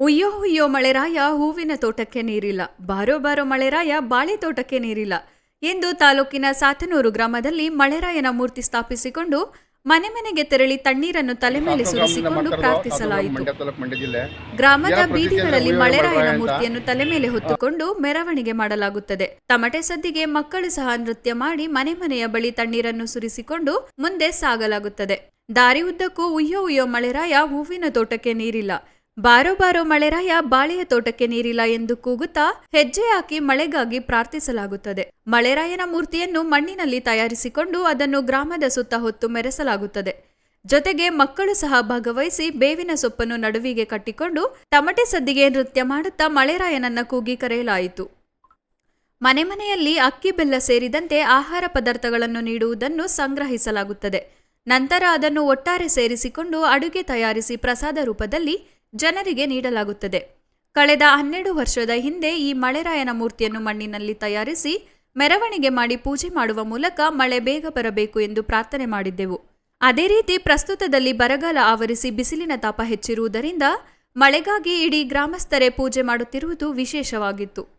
ಉಯ್ಯೋ ಉಯ್ಯೋ ಮಳೆರಾಯ ಹೂವಿನ ತೋಟಕ್ಕೆ ನೀರಿಲ್ಲ. ಬಾರೋ ಬಾರೋ ಮಳೆರಾಯ ಬಾಳೆ ತೋಟಕ್ಕೆ ನೀರಿಲ್ಲ. ಎಂದು ತಾಲೂಕಿನ ಸಾತನೂರು ಗ್ರಾಮದಲ್ಲಿ ಮಳೆರಾಯನ ಮೂರ್ತಿ ಸ್ಥಾಪಿಸಿಕೊಂಡು ಮನೆ ಮನೆಗೆ ತೆರಳಿ ತಣ್ಣೀರನ್ನು ತಲೆ ಮೇಲೆ ಸುರಿಸಿಕೊಂಡು ಪ್ರಾರ್ಥಿಸಲಾಯಿತು. ಗ್ರಾಮದ ಬೀದಿಗಳಲ್ಲಿ ಮಳೆರಾಯನ ಮೂರ್ತಿಯನ್ನು ತಲೆ ಮೇಲೆ ಹೊತ್ತುಕೊಂಡು ಮೆರವಣಿಗೆ ಮಾಡಲಾಗುತ್ತದೆ. ತಮಟೆ ಸದ್ದಿಗೆ ಮಕ್ಕಳು ಸಹ ನೃತ್ಯ ಮಾಡಿ ಮನೆ ಮನೆಯ ಬಳಿ ತಣ್ಣೀರನ್ನು ಸುರಿಸಿಕೊಂಡು ಮುಂದೆ ಸಾಗಲಾಗುತ್ತದೆ. ದಾರಿ ಉದ್ದಕ್ಕೂ ಉಯ್ಯೋ ಉಯ್ಯೋ ಮಳೆರಾಯ ಹೂವಿನ ತೋಟಕ್ಕೆ ನೀರಿಲ್ಲ. ಬಾರೋ ಬಾರೋ ಮಳೆರಾಯ ಬಾಳೆಯ ತೋಟಕ್ಕೆ ನೀರಿಲ್ಲ ಎಂದು ಕೂಗುತ್ತಾ ಹೆಜ್ಜೆ ಹಾಕಿ ಮಳೆಗಾಗಿ ಪ್ರಾರ್ಥಿಸಲಾಗುತ್ತದೆ. ಮಳೆರಾಯನ ಮೂರ್ತಿಯನ್ನು ಮಣ್ಣಿನಲ್ಲಿ ತಯಾರಿಸಿಕೊಂಡು ಅದನ್ನು ಗ್ರಾಮದ ಸುತ್ತ ಹೊತ್ತು ಮೆರೆಸಲಾಗುತ್ತದೆ. ಜೊತೆಗೆ ಮಕ್ಕಳು ಸಹ ಭಾಗವಹಿಸಿ ಬೇವಿನ ಸೊಪ್ಪನ್ನು ನಡುವಿಗೆ ಕಟ್ಟಿಕೊಂಡು ತಮಟೆ ಸದ್ದಿಗೆ ನೃತ್ಯ ಮಾಡುತ್ತಾ ಮಳೆರಾಯನನ್ನ ಕೂಗಿ ಕರೆಯಲಾಯಿತು. ಮನೆ ಮನೆಯಲ್ಲಿ ಅಕ್ಕಿ ಬೆಲ್ಲ ಸೇರಿದಂತೆ ಆಹಾರ ಪದಾರ್ಥಗಳನ್ನು ನೀಡುವುದನ್ನು ಸಂಗ್ರಹಿಸಲಾಗುತ್ತದೆ. ನಂತರ ಅದನ್ನು ಒಟ್ಟಾರೆ ಸೇರಿಸಿಕೊಂಡು ಅಡುಗೆ ತಯಾರಿಸಿ ಪ್ರಸಾದ ರೂಪದಲ್ಲಿ ಜನರಿಗೆ ನೀಡಲಾಗುತ್ತದೆ. ಕಳೆದ ಹನ್ನೆರಡು ವರ್ಷದ ಹಿಂದೆ ಈ ಮಳೆರಾಯನ ಮೂರ್ತಿಯನ್ನು ಮಣ್ಣಿನಲ್ಲಿ ತಯಾರಿಸಿ ಮೆರವಣಿಗೆ ಮಾಡಿ ಪೂಜೆ ಮಾಡುವ ಮೂಲಕ ಮಳೆ ಬೇಗ ಬರಬೇಕು ಎಂದು ಪ್ರಾರ್ಥನೆ ಮಾಡಿದ್ದೆವು. ಅದೇ ರೀತಿ ಪ್ರಸ್ತುತದಲ್ಲಿ ಬರಗಾಲ ಆವರಿಸಿ ಬಿಸಿಲಿನ ತಾಪ ಹೆಚ್ಚಿರುವುದರಿಂದ ಮಳೆಗಾಗಿ ಇಡೀ ಗ್ರಾಮಸ್ಥರೇ ಪೂಜೆ ಮಾಡುತ್ತಿರುವುದು ವಿಶೇಷವಾಗಿತ್ತು.